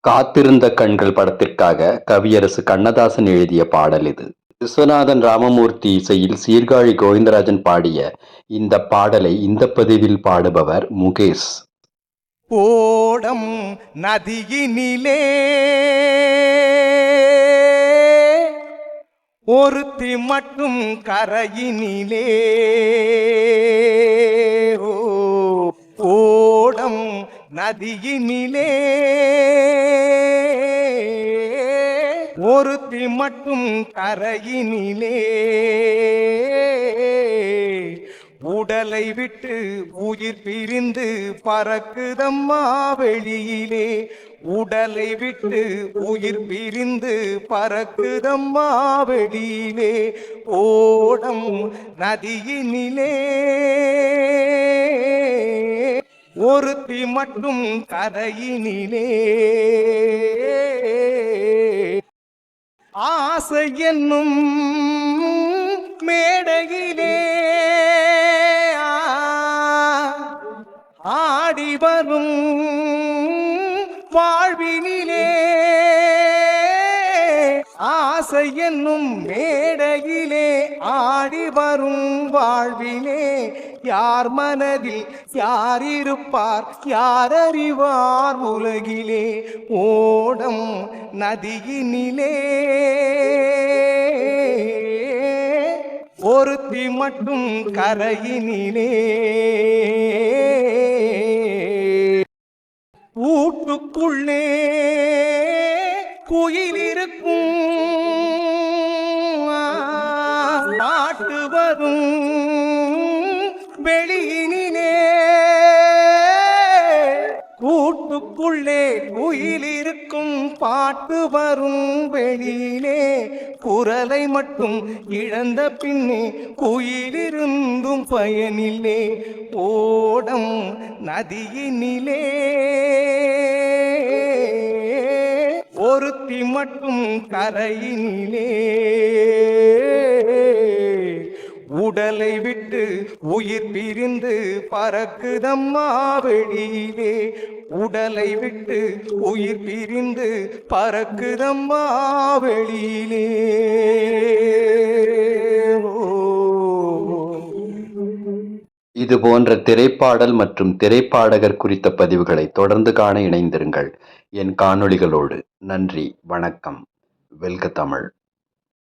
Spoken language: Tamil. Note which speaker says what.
Speaker 1: காத்திருந்த கண்கள் படத்திற்காக கவியரசு கண்ணதாசன் எழுதிய பாடல் இது. விஸ்வநாதன் ராமமூர்த்தி இசையில் சீர்காழி கோவிந்தராஜன் பாடிய இந்த பாடலை இந்த பதிவில் பாடுபவர் முகேஷ்.
Speaker 2: ஓடம் நதியினிலே ஒருத்தி மட்டும் கரையினிலே. ஓடம் நதியினிலே ஒருத்தி மட்டும் கரையினிலே உடலை விட்டு உயிர் பிரிந்து பறக்குதம்மா வெளியிலே. உடலை விட்டு உயிர் பிரிந்து பறக்குதம்மா வெளியிலே. ஓடம் நதியினிலே. ஒருத்தி மட்டும் கரையினிலே. ஆசை என்னும் மேடையிலே. ஆடி வரும் வாழ்வினிலே. ஆசை என்னும் மேடையிலே ஆடி வரும் வாழ்விலே. யார் மனதில் யார் இருப்பார் யார் அறிவார் உலகிலே? ஓடம் நதியினிலே. ஒருத்தி மட்டும் கரையினிலே. ஊட்டுக்குள்ளே குயில் இருக்கும் நாட்டு வரும் வெளியினே கூட்டுக்குள்ளே குயில் இருக்கும் பாட்டு வரும் வெளியிலே. குரலை மட்டும் இழந்த பின்னே குயிலிருந்தும் பயனிலே. ஓடம் நதியினிலே. ஒருத்தி மட்டும் கரையினிலே. உடலை விட்டு உயிர் பிரிந்து பறக்குதம்மா வெளியிலே உடலை விட்டு உயிர் பிரிந்து பறக்குதம்மா வெளியிலே ஓ.
Speaker 1: இது போன்ற திரைப்பாடல் மற்றும் திரைப்பாடகர் குறித்த பதிவுகளை தொடர்ந்து காண இணைந்திருங்கள். என் காணொளிகளோடு நன்றி வணக்கம். வெல்க தமிழ்.